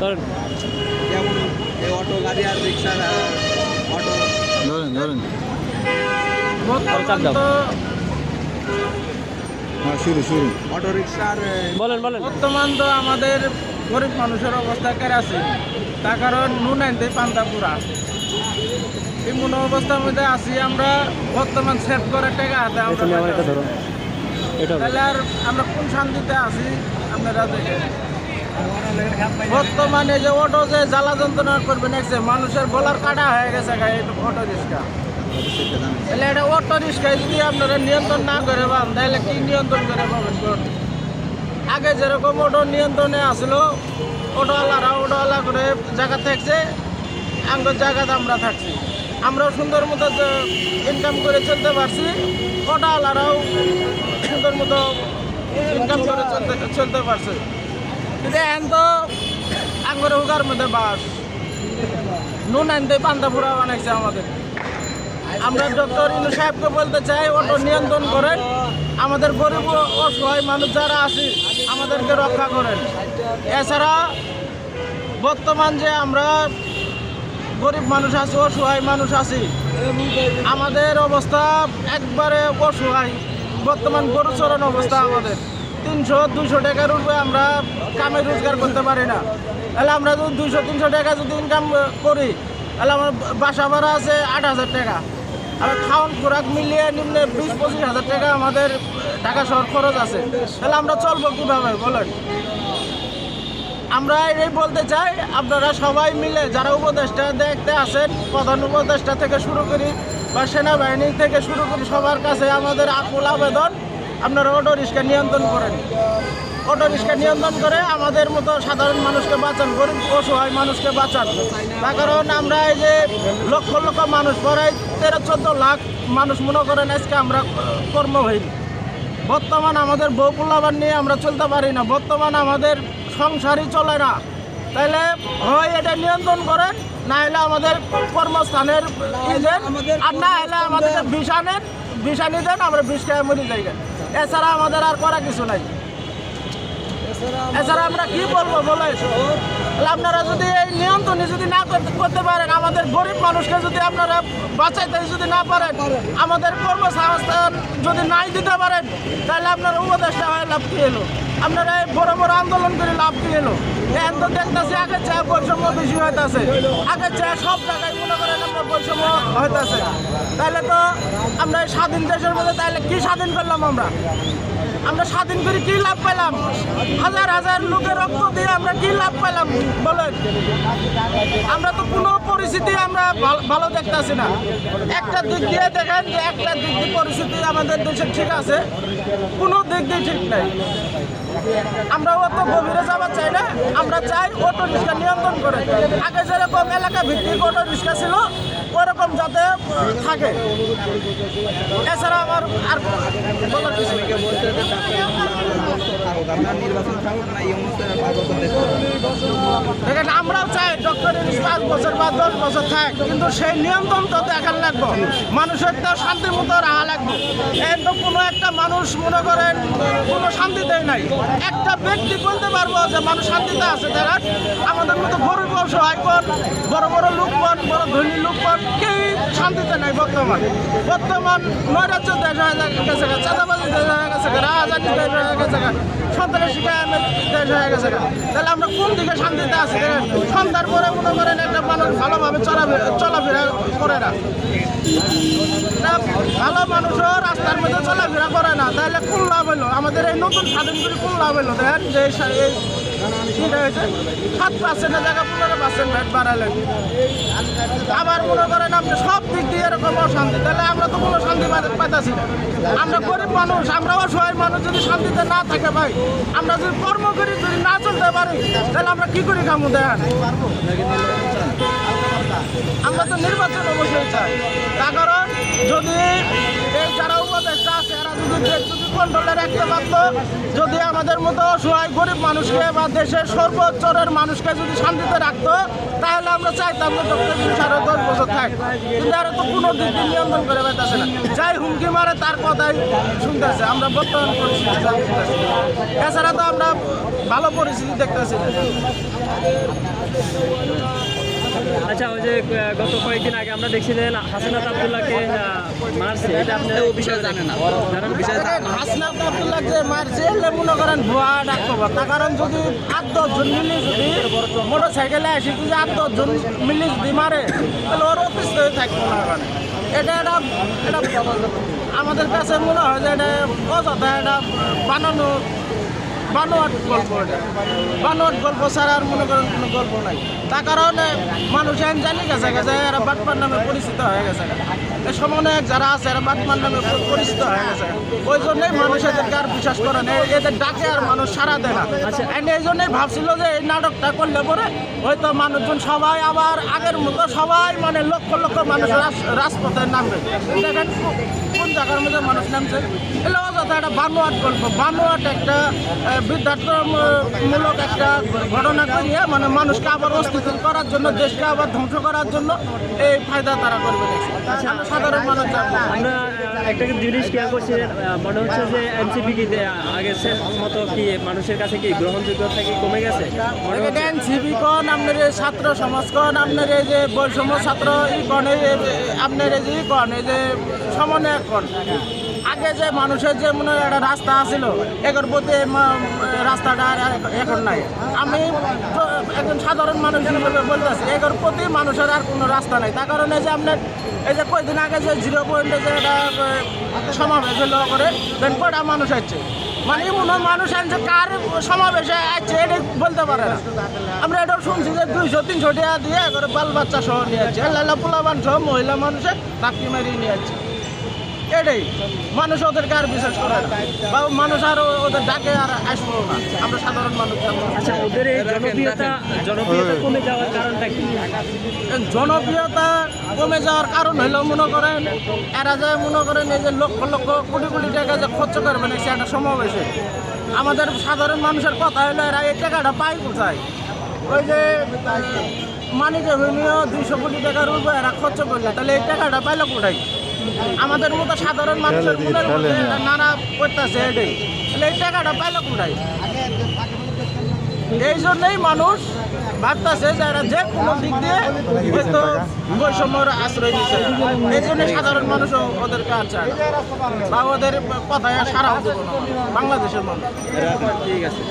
ধরেন। যেমন অটো গাড়ি আর রিক্সা অটো ধরেন ধরেন। চাপ দাও। হ্যাঁ শুরু শুরু। অটো রিক্সা আর বলেন বলেন। বর্তমান তো আমাদের গরিব মানুষের অবস্থা কেরাসিন তার কারণ নুন আনতে পান্তা পুরা এমন অবস্থার মধ্যে আছি আমরা বর্তমান সেভ করে টাকা হাতে আমরা। তাহলে আর আমরা কোন শান্তিতে আছি? আপনারা দেখেন। বর্তমানে যে অটো যে জ্বালা যন্ত্রণা করবেন একসে মানুষের গলার কাটা হয়ে গেছে অটো রিক্সা তাহলে এটা অটো রিক্সায় যদি আপনারা নিয়ন্ত্রণ না করে পান, তাহলে কি নিয়ন্ত্রণ করে পাবেন আগে যেরকম অটো নিয়ন্ত্রণে আসলো অটোওয়ালারা অটোওয়ালা করে জায়গা থাকছে আঙ্গর জায়গাতে আমরা থাকছি। আমরাও সুন্দর মতো ইনকাম করে চলতে পারছি অটোওয়ালারাও সুন্দর মতো ইনকাম করে চলতে চলতে পারছে। কিন্তু এখন তো আঙ্গর হুকার মধ্যে বাস। নুন আনতে পান্তা ফুরা বানাইছে আমাদের। আমরা ডক্টর ইনু সাহেবকে বলতে চাই, অটো নিয়ন্ত্রণ করেন। আমাদের গরিব অসহায় মানুষ যারা আছে, আমাদেরকে রক্ষা করেন। এছাড়া বর্তমান যে আমরা গরিব মানুষ আছি, অসহায় মানুষ আছি, আমাদের অবস্থা একবারে অসহায়। বর্তমান গরু চরণ অবস্থা আমাদের। তিনশো দুশো টাকার উপরে আমরা কামে রোজগার করতে পারি না। তাহলে আমরা যদি দুইশো, তিনশো টাকা যদি ইনকাম করি, তাহলে আমার বাসা ভাড়া আছে আট হাজার টাকা। আর খাওয়ান খোরাক মিলিয়ে নিম্নে বিশ, পঁচিশ হাজার টাকা আমাদের ঢাকা শহর খরচ আছে। তাহলে আমরা চলবো কীভাবে, বলেন? আমরা এই বলতে চাই, আপনারা সবাই মিলে যারা উপদেষ্টা দেখতে আসেন প্রধান উপদেষ্টা থেকে শুরু করি বা সেনাবাহিনী থেকে শুরু করি, সবার কাছে আমাদের আকুল আবেদন, আপনারা অটো রিক্সা নিয়ন্ত্রণ করেন। অটো রিক্সা নিয়ন্ত্রণ করে আমাদের মতো সাধারণ মানুষকে বাঁচান, গরিব অসহায় মানুষকে বাঁচান। তার কারণ আমরা এই যে লক্ষ লক্ষ মানুষ, প্রায় তেরো চোদ্দ লাখ মানুষ মনে করেন আজকে আমরা কর্মহীন বর্তমান আমাদের বউ পোলাবার নিয়ে আমরা চলতে পারি না, বর্তমান আমাদের সংসারই চলে না। তাইলে হয় এটা নিয়ন্ত্রণ করেন না হলে আমাদের কর্মস্থানের আর না হলে আমাদের বিষা নেন বিষানি দেন, আমরা বিষ খেয়ে মরি যাই এছাড়া আমাদের আর করা কিছু নাই। এছাড়া আমরা কি বলব বলে আপনারা যদি এই নিয়ন্ত্রণে যদি না করতে পারেন, আমাদের গরিব মানুষকে যদি আপনারা বাঁচাইতে যদি না পারেন, আমাদের কর্মসংস্থান যদি নাই দিতে পারেন, তাহলে আপনার উপদেশটা হয় লাভ কি এলো আপনারা বড় বড় আন্দোলন করে লাভ কি এলো এখন তো দেখতেছি আগের চেয়ে বৈষম্য বেশি হইতেছে। আগের চেয়ে সব জায়গায় মনে করেন আমরা বৈষম্য হইতেছে। তাহলে তো আমরা স্বাধীন দেশের মধ্যে তাহলে কি স্বাধীন করলাম আমরা? আমরা স্বাধীন করে কি লাভ পেলাম হাজার হাজার লোকের রক্ত দিয়ে আমরা কি লাভ পেলাম বলেন। আমরা তো কোনো পরিস্থিতি আমরা ভালো দেখতেছি না। একটা দিক দিয়ে দেখেন যে একটা দিক দিয়ে পরিস্থিতি আমাদের দেশে ঠিক আছে, কোনো দিক দিয়ে ঠিক নাই। আমরা অত গভীরে যাওয়া চাই না, আমরা চাই অটো রিক্সা নিয়ন্ত্রণ করে। আগে যেরকম এলাকা ভিত্তিক অটো রিক্সা ছিল, ওরকম যাতে থাকে। এছাড়া আমার আর দেখেন চাই ডক্টর ইউনুস পাঁচ বছর বা দশ বছর থাক, কিন্তু সেই নিয়ন্ত্রণ তো দেখার লাগবো। মানুষের তো শান্তির মতো লাগবে। তো কোনো একটা মানুষ মনে করেন, কোনো শান্তিতে নাই। একটা ব্যক্তি বলতে পারব যে মানুষ শান্তিতে আছে। তারা আমাদের মতো গরিব অসহায় কোন বড় বড় লোক কোন বড় ধনী লোক কোন কেউ শান্তিতে নাই বর্তমান। বর্তমান নৈরাজ্য দেশ হয়ে গেছে। চাঁদাবাজি দেশ হয়ে গেছে গা, রাহাজানি দেশ হয়ে গেছে সন্ত্রাসী গায়েমের দেশ হয়ে গেছে। তাহলে আমরা কোন দিকে শান্তিতে আছি সন্ধ্যার পরে মনে করেন একটা মানুষ ভালোভাবে চলাফেরা করে না, ভালো মানুষও রাস্তার মধ্যে চলাফেরা করে না তাহলে কোন লাভ হলো আমাদের এই নতুন স্বাধীন করে কোন লাভ হলো দেখেন যে কিটা হয়েছে সাত পার্সেন্টের জায়গা, পনেরো পার্সেন্ট ভ্যাট বাড়ালেন আবার মনে করেন আপনি সব দিক দিয়ে এরকম অশান্তি, তাহলে আমরা তো কোনো শান্তি পাইতাছি আমরা গরিব মানুষ, আমরা অসহায় মানুষ, যদি শান্তিতে না থাকে ভাই, আমরা যদি কর্ম করি, যদি না চলতে পারি, তাহলে আমরা কি করি খামু দেখেন আমরা তো নির্বাচন অবশ্যই চাই। তার কারণ যদি এই যারা উপদেষ্টা আছে, এরা যদি যদি কন্ট্রোলে রাখতে পারতো যদি আমাদের মতো অসহায় গরিব মানুষকে বা দেশের সর্বোচ্চরের মানুষকে যদি শান্তিতে রাখতো, তাহলে আমরা চাইতাম যে ডক্টর আরও দশ বছর থাক। কিন্তু আর তো কোনো দিক নিয়ন্ত্রণ করে পাইতেছে না। যাই হুমকি মারে, তার কথাই শুনতেছে। আমরা বর্তমান পরিস্থিতি এছাড়া তো আমরা ভালো পরিস্থিতি দেখতেছি আচ্ছা ওই যে গত কয়েকদিন আগে আমরা দেখছিলেন হাসিনাত আবদুল্লাহকে মারছে। এটা আপনি ও বিষয়ে জানে না। জানেন? হাসনাত আব্দুল্লাহ যে মারছে এলে মনে করেন ভুয়া ডাক্তার। তার কারণ যদি আট দশজন মিলে যদি মোটর সাইকেলে আসি যদি আট দশজন মিলে যদি মারে তাহলে ওর অফিস হয়ে থাকব না ওখানে এটা একটা এটা আমাদের কাছে মনে হয় যে এটা অযথা এটা বানানো বানোয়াট গল্প এটা। বানোয়াট গল্প ছাড়া আর মনে করেন কোনো গল্প নাই। তার কারণে মানুষ এখন জানি গেছে গেছে এরা বাটপার নামে পরিচিত হয়ে গেছে। এই সমন্বয়ক যারা আছে এরা বাটপার নামে পরিচিত হয়ে গেছে। ওই জন্যই মানুষ এদেরকে আর বিশ্বাস করে না। এদের ডাকে আর মানুষ সারা দেয় না। আচ্ছা। এই জন্যই ভাবছিল যে এই নাটকটা করলে পরে হয়তো মানুষজন সবাই আবার আগের মতো সবাই মানে লক্ষ লক্ষ মানুষ রাজপথে নামবে। দেখেন কোন জায়গার মধ্যে মানুষ নামছে? এগুলো অযথা একটা বানোয়াট গল্প। বানোয়াট একটা বিদ্যার্থমূলক একটা ঘটনা করিয়ে মানে মানুষকে আবার অস্তিত্ব করার জন্য দেশকে আবার ধ্বংস করার জন্য এই ফায়দা তারা করবে আচ্ছা সাধারণ মানুষ আমরা একটা জিনিস খেয়াল করছি মনে হচ্ছে যে এনসিপি কি আগের মতো কি মানুষের কাছে কি গ্রহণযোগ্যতা কি কমে গেছে? মনে সিবি কন আপনার ছাত্র সমাজ কন আপনার এই যে বৈষম্য ছাত্র ই কন আপনার এই যে ই কন এই যে সমন্বয় কন? আগে যে মানুষের যে মনে একটা রাস্তা আছিল, এগোর প্রতি রাস্তাটা এখন- এখন নাই। আমি একজন সাধারণ মানুষ হিসেবে বলতেছি, এগোর প্রতি মানুষের আর কোনো রাস্তা নাই। তার কারণে যে আপনার এই যে কয়েকদিন আগে যে জিরো পয়েন্টে যে একটা সমাবেশ হলো করে দেন কয়টা মানুষ আছে মানে হয় মানুষ আনছে, কার সমাবেশে আছে এটা বলতে পারে না। আমরা এটাও শুনছি যে দুইশো, তিনশো টাকা দিয়ে করে বাল বাচ্চা সহ নিয়ে যাচ্ছে পোলাবান সহ মহিলা মানুষের চাকরি মারিয়ে নিয়ে যাচ্ছে এটাই। মানুষ ওদেরকে আর বিশ্বাস করে বা মানুষ আর ওদের ডাকে আর আসব না। আমরা সাধারণ মানুষ আচ্ছা ওদের এই জনপ্রিয়তা জনপ্রিয়তা কমে যাওয়ার কারণটা কি? জনপ্রিয়তা কমে যাওয়ার কারণ হলো মনে করেন এরা যে মনে করেন এই যে লক্ষ লক্ষ কোটি কোটি টাকা যে খরচ করবে না সে একটা সমাবেশে। আমাদের সাধারণ মানুষের কথা হলো এরা এই টাকাটা পায় কোথায়? ওই যে মানি রেভিনিউ দুইশো কোটি টাকার উপর এরা খরচ করলে তাহলে এই টাকাটা পাইলো কোথায়? আমাদের মতো সাধারণ মানুষের মনের মধ্যে নানা করতেছে এটাই তাহলে এই টাকাটা পাইলো কোথায়? এই জন্যই মানুষ ভাবতেছে যে এরা যে কোনো দিক দিয়ে হয়তো বৈষম্যর আশ্রয় দিচ্ছে এই জন্যই সাধারণ মানুষও ওদেরকে আর চায় বা ওদের কথায় সারা না। বাংলাদেশের মানুষ। ঠিক আছে।